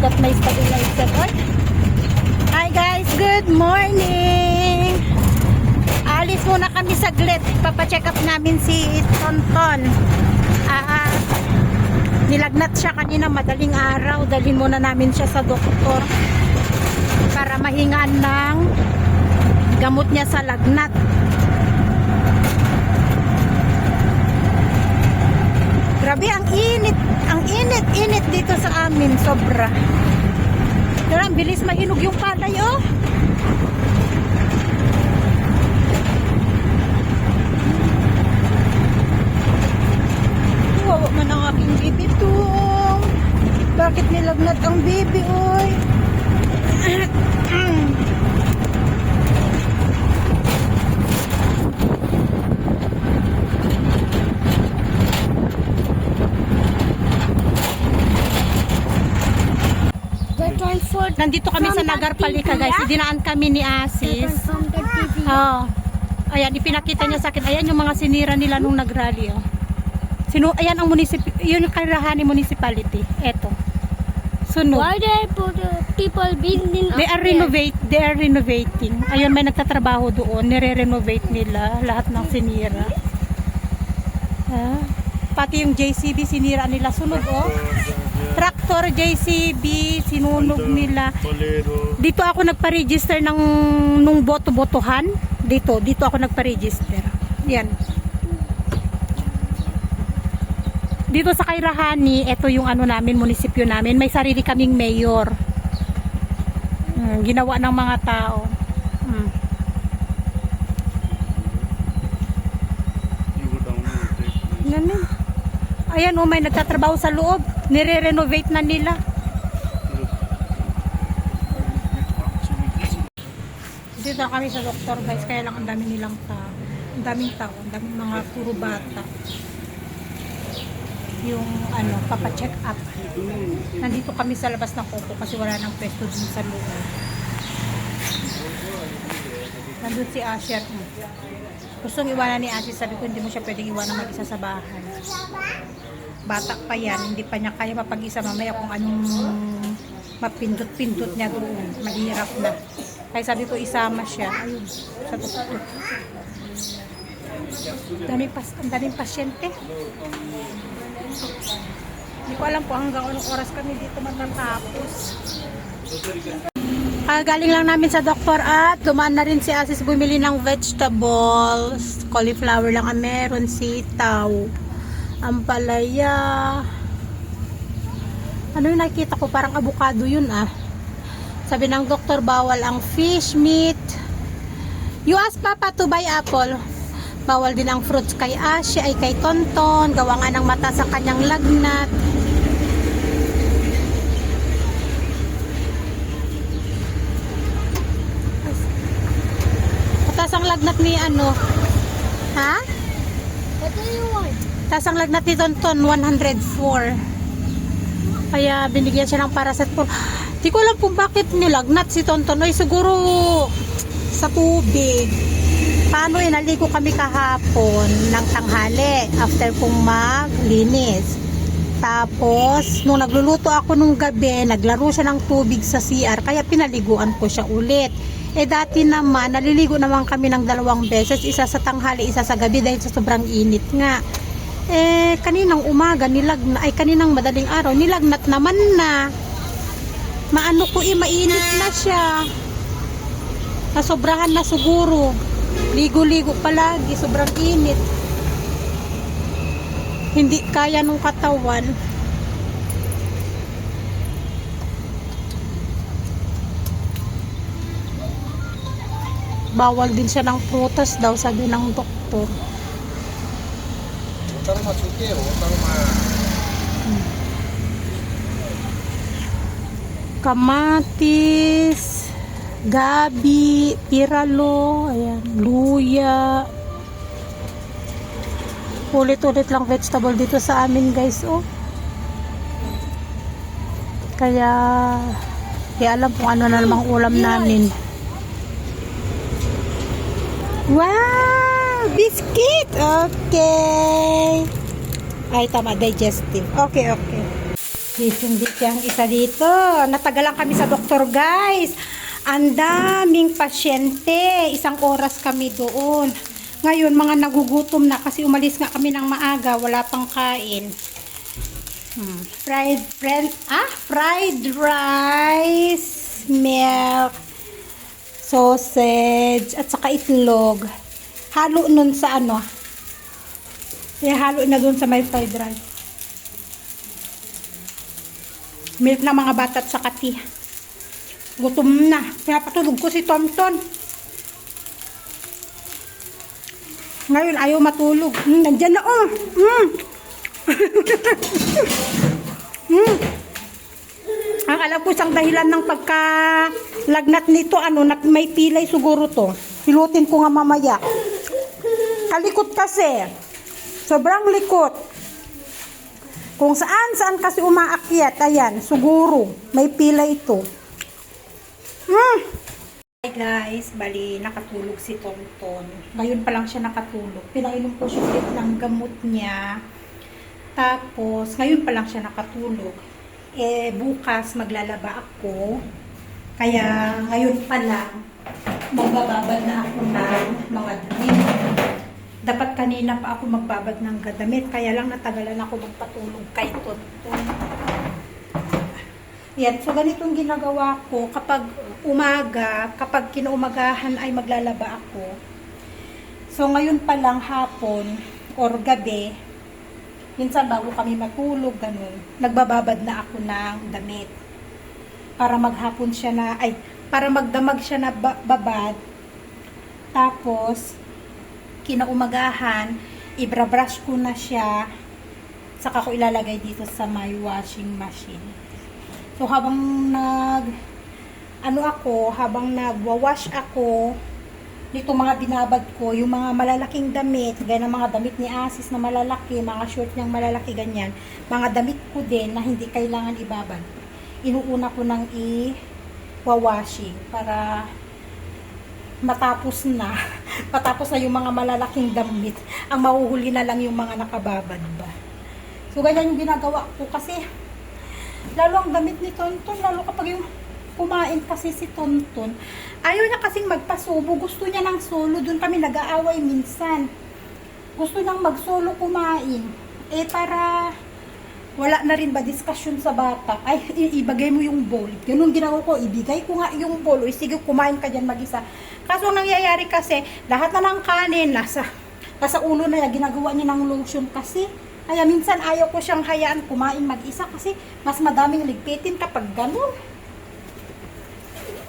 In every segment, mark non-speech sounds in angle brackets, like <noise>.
Pagkat may stabilizer. Oy. Hi guys, good morning! Alis muna kami saglit. Papacheck up namin si Tonton. Ah, ah, nilagnat siya kanina madaling araw. Dalhin muna namin siya sa doktor para mahingaan ng gamot niya sa lagnat. Grabe, ang init. Ang init, init dito sa amin. Sobra. Pero ang bilis mahinog yung palay, oh. Wawa man ang aking baby tong. Bakit nilagnat ang baby, oy? <clears throat> Nandito kami sa the Nagarpalika, guys. Dinaan kami ni Asis. the. Oh. Ayan, ipinakita niya sa akin. Ayan yung mga sinira nila nung nag-rally, oh. Sino, ayan ang municip, yun yung Kairahani Municipality. Eto. Sunog. Why they put uh, people building They are renovate, they are renovating. Ayun, may nagtatrabaho doon. Nire-renovate nila lahat ng sinira. Ah, pati yung JCB sinira nila. Sunog, oh. Traktor JCB, sinunog nila. Bolero. Dito ako nagpa-register ng nung boto-botohan. Dito, dito ako nagpa-register. Yan. Dito sa Kairahani, ito yung ano namin, munisipyo namin. May sarili kaming mayor. Hmm, ginawa ng mga tao. Hmm. Take. Ganun. Ayan o, may nagtatrabaho sa loob. Nire-renovate na nila. Dito kami sa doktor guys, kaya lang ang dami nilang tao. Ang daming tao, ang daming mga puro bata. Yung ano, papacheck up. Nandito kami sa labas ng Coco kasi wala nang pwesto dun sa loob. Nandun si Asher. Gustong iwanan ni Asher, sabi ko hindi mo siya pwedeng iwanan mag-isa sa bahay. Bata pa yan, hindi pa niya kaya mapag-isa mamaya kung anong mapindot-pindot niya doon. Mahirap na. Kaya sabi ko isama siya. Ayun, sa. Daming, pas ang daming pasyente. Hindi ko alam po hanggang anong oras kami dito matatapos. Ah, galing lang namin sa doktor at dumaan na rin si Asis bumili ng vegetables. Cauliflower lang ang meron, sitaw, ampalaya. Ano yung nakita ko? Parang avocado yun ah. Sabi ng doktor, bawal ang fish, meat. You ask Papa to buy apple. Bawal din ang fruits kay Ashi, ay kay Tonton. Gawa nga ng mata sa kanyang lagnat. Taas ang lagnat ni ano? Ha? What do you want? Taas ang lagnat ni Tonton, 104. Kaya binigyan siya ng paracetamol. Di ko alam kung bakit nilagnat si Tonton. Ay, siguro sa tubig. Paano inaligo kami kahapon ng tanghali after kong maglinis. Tapos, nung nagluluto ako nung gabi, naglaro siya ng tubig sa CR, kaya pinaliguan ko siya ulit. Eh dati naman, naliligo naman kami ng dalawang beses, isa sa tanghali, isa sa gabi dahil sa sobrang init nga. Eh, kaninang umaga, nilagna, ay kaninang madaling araw, nilagnat naman na. Maano ko eh, mainit na siya. Nasobrahan na siguro. Ligo-ligo palagi, sobrang init. Hindi kaya nung katawan. Bawal din siya ng prutas daw, sabi ng doktor. Kamatis, gabi, piralo, ayan, luya. Ulit-ulit lang vegetable dito sa amin guys, oh. Kaya, di alam kung ano na namang ulam namin. Wow! Biscuit! Okay. Ay, tama. Digestive. Okay, okay. Gising dito ang isa dito. Natagalan kami sa doktor, guys. Ang daming pasyente. Isang oras kami doon. Ngayon, mga nagugutom na kasi umalis nga kami ng maaga. Wala pang kain. Hmm. Fried, friend, ah, fried rice, milk, sausage, at saka itlog. Halo nun sa ano. Kaya halo na dun sa may fried rice. Milk ng mga bata at saka tea. Gutom na. Pinapatulog ko si Tomton. Ngayon, ayaw matulog. Hmm, nandyan na, oh. Hmm. <laughs> hmm. Alam ko isang dahilan ng pagkalagnat nito, ano, may pilay siguro to. Pilutin ko nga mamaya. Kalikot kasi. Sobrang likot. Kung saan, saan kasi umaakyat, ayan, siguro, may pila ito. Hmm. Hi guys, bali, nakatulog si Tonton. Ngayon pa lang siya nakatulog. Pinainom ko siya ng gamot niya. Tapos, ngayon pa lang siya nakatulog. Eh, bukas maglalaba ako. Kaya, ngayon pa lang, magbababad na ako ng mga damit. Dapat kanina pa ako magbabad ng damit, kaya lang natagalan ako magpatulog kay Tonton. Yan, so ganitong ginagawa ko kapag umaga, kapag kinaumagahan ay maglalaba ako. So ngayon pa lang hapon or gabi, minsan bago kami matulog, ganun, nagbababad na ako ng damit. Para maghapon siya na, ay, para magdamag siya na ba- babad. Tapos, kinaumagahan, ibra-brush ko na siya, saka ko ilalagay dito sa my washing machine. So, habang nag, ano ako, habang nagwa-wash ako, dito mga binabad ko, yung mga malalaking damit, gaya ng mga damit ni Asis na malalaki, mga short niyang malalaki, ganyan, mga damit ko din na hindi kailangan ibabad. Inuuna ko nang i-washing para matapos na, <laughs> matapos na yung mga malalaking damit, ang mahuhuli na lang yung mga nakababad ba. So, ganyan yung ginagawa ko kasi, lalo ang damit ni Tonton, lalo kapag yung kumain kasi si Tonton, ayaw niya kasing magpasubo, gusto niya ng solo, dun kami nag-aaway minsan. Gusto nang mag-solo kumain. Eh, para wala na rin ba discussion sa bata? Ay, ibagay mo yung bowl. Ganun ginawa ko, ibigay ko nga yung bowl. O, sige, kumain ka dyan mag-isa. Kaso ang nangyayari kasi, lahat na ng kanin, nasa, nasa ulo na niya, ginagawa niya ng lotion kasi. Kaya minsan ayaw ko siyang hayaan kumain mag-isa kasi mas madaming ligpitin kapag ganun.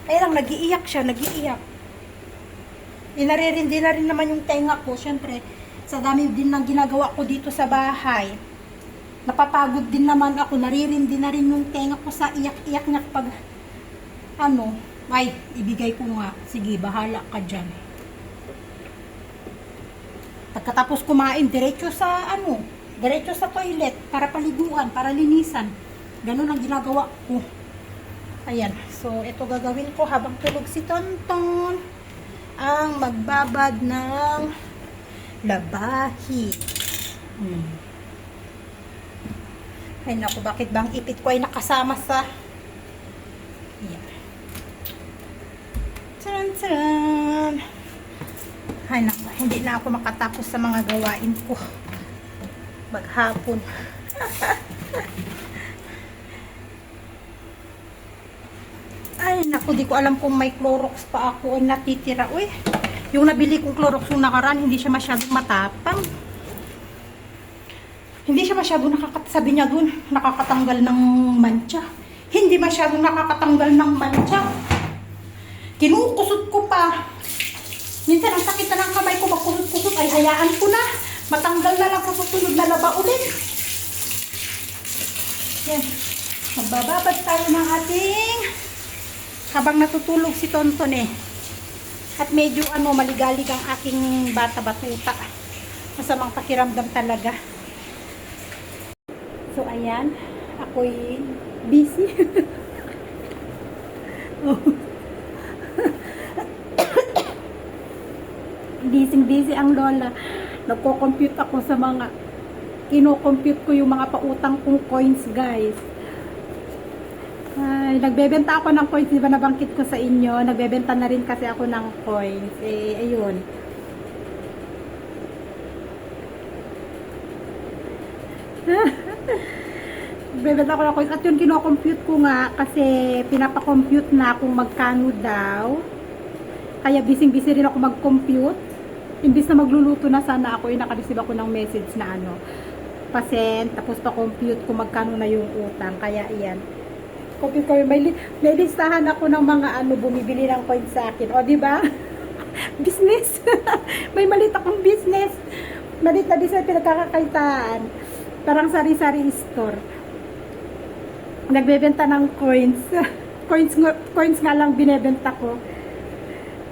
Kaya lang, nag-iiyak siya, nag-iiyak. Inaririndi na rin naman yung tenga ko, syempre, sa dami din ng ginagawa ko dito sa bahay. Napapagod din naman ako, naririndi na rin yung tenga ko sa iyak-iyak niya pag, ano, ay, ibigay ko nga. Sige, bahala ka dyan. Pagkatapos kumain, diretso sa, ano, diretso sa toilet, para paliguan, para linisan. Ganun ang ginagawa ko. Ayan. So, ito gagawin ko habang tulog si Tonton. Ang magbabad ng labahi. Hmm. Ay naku, bakit bang ipit ko ay nakasama sa... Ayan. Taran, taran. Ay naku, hindi na ako makatapos sa mga gawain ko. Maghapon. <laughs> Ay, naku, di ko alam kung may Clorox pa ako o natitira. Uy, yung nabili kong Clorox yung nakaraan, hindi siya masyadong matapang. Hindi siya masyadong nakakat... Sabi niya dun, nakakatanggal ng mancha. Hindi masyadong nakakatanggal ng mancha. Kinukusot ko pa. Minsan, ang sakit na ng kamay ko, magkusot-kusot, ay hayaan ko na. Matanggal na lang sa susunod na laba ulit. Yan. Magbababad tayo ng ating habang natutulog si Tonton eh. At medyo ano, maligalig ang aking bata-batuta. Masamang pakiramdam talaga. So, ayan. Ako'y busy. <laughs> oh. <coughs> Busy-busy ang lola. Nagko-compute ako sa mga kino-compute ko yung mga pautang kong coins, guys. Ay, nagbebenta ako ng coins, di ba nabangkit ko sa inyo? Nagbebenta na rin kasi ako ng coins. Eh, ayun. <laughs> Nagbebenta ako ng coins. At yun, kinocompute ko nga kasi pinapakompute na kung magkano daw. Kaya bising-busy rin ako mag-compute. Imbis na magluluto na sana ako, eh, nakareceive ako ng message na ano, pasent, tapos pa-compute kung magkano na yung utang. Kaya iyan. Ko, may, li- may listahan ako ng mga ano, bumibili ng coins sa akin. O, di ba? <laughs> business. <laughs> may malit akong business. Malit na business pinagkakakaitaan. Parang sari-sari store. Nagbebenta ng coins. <laughs> coins, coins nga lang binebenta ko.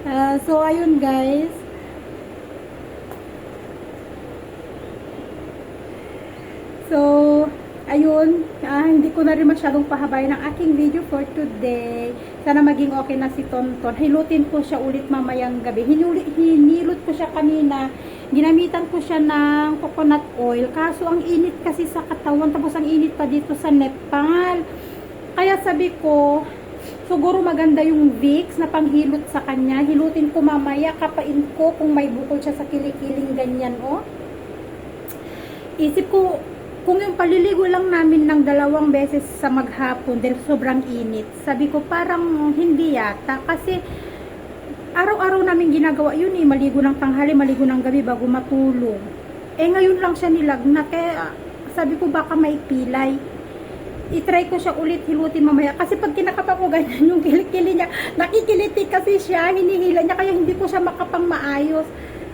Ah, so, ayun guys. So, ayun, ah, hindi ko na rin masyadong pahabay ng aking video for today. Sana maging okay na si Tonton. Hilutin ko siya ulit mamayang gabi. Hinuli, hinilot ko siya kanina. Ginamitan ko siya ng coconut oil. Kaso ang init kasi sa katawan. Tapos ang init pa dito sa Nepal. Kaya sabi ko, siguro maganda yung Vicks na panghilot sa kanya. Hilutin ko mamaya, kapain ko kung may bukol siya sa kilikiling ganyan, oh isip ko, kung yung paliligo lang namin ng dalawang beses sa maghapon dahil sobrang init, sabi ko parang hindi yata. Kasi araw-araw namin ginagawa yun eh, maligo ng tanghali, maligo ng gabi bago matulog. Eh ngayon lang siya nilagnat, kaya sabi ko baka may pilay. I-try ko siya ulit hilutin mamaya. Kasi pag kinakapa ko ganyan yung kilikili niya, nakikiliti kasi siya, hinihila niya. Kaya hindi ko siya makapang maayos.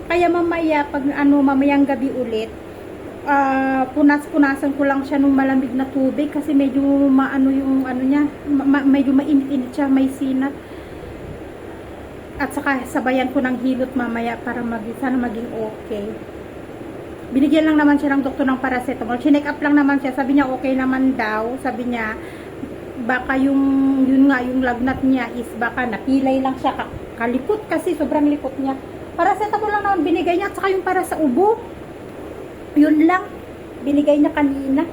Kaya mamaya, pag ano, mamayang gabi ulit, ah punas-punasan ko lang siya nung malamig na tubig kasi medyo maano yung ano niya, ma- medyo mainit-init siya, may sinat. At saka sabayan ko ng hilot mamaya para mag sana maging okay. Binigyan lang naman siya ng doktor ng paracetamol. Chinek up lang naman siya. Sabi niya okay naman daw. Sabi niya baka yung yun nga yung lagnat niya is baka napilay lang siya ka- kalikot kasi sobrang likot niya. Paracetamol lang naman binigay niya at saka yung para sa ubo yun lang. Binigay niya kanina.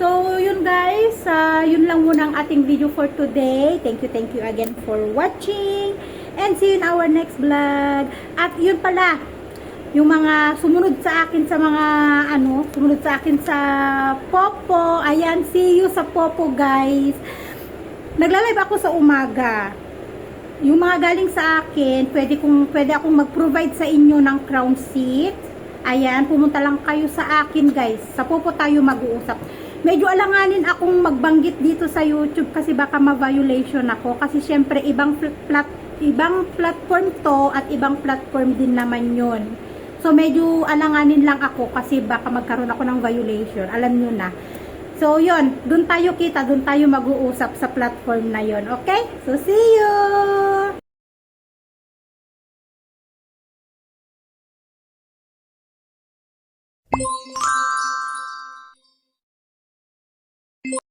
So yun guys ah, yun lang muna ang ating video for today. Thank you thank you again for watching. And see you in our next vlog. At yun pala yung mga sumunod sa akin sa mga ano sumunod sa akin sa Popo. Ayan see you sa Popo guys. Nagla-live ako sa umaga. Yung mga galing sa akin, pwede, kong, pwede akong mag-provide sa inyo ng crown seat. Ayan, pumunta lang kayo sa akin guys. Sa Popo tayo mag-uusap. Medyo alanganin akong magbanggit dito sa YouTube kasi baka ma-violation ako. Kasi syempre, ibang, pl- plat, ibang platform to at ibang platform din naman yon. So, medyo alanganin lang ako kasi baka magkaroon ako ng violation. Alam nyo na. So, yon, dun tayo kita, dun tayo mag-uusap sa platform na yon, okay? So, see you!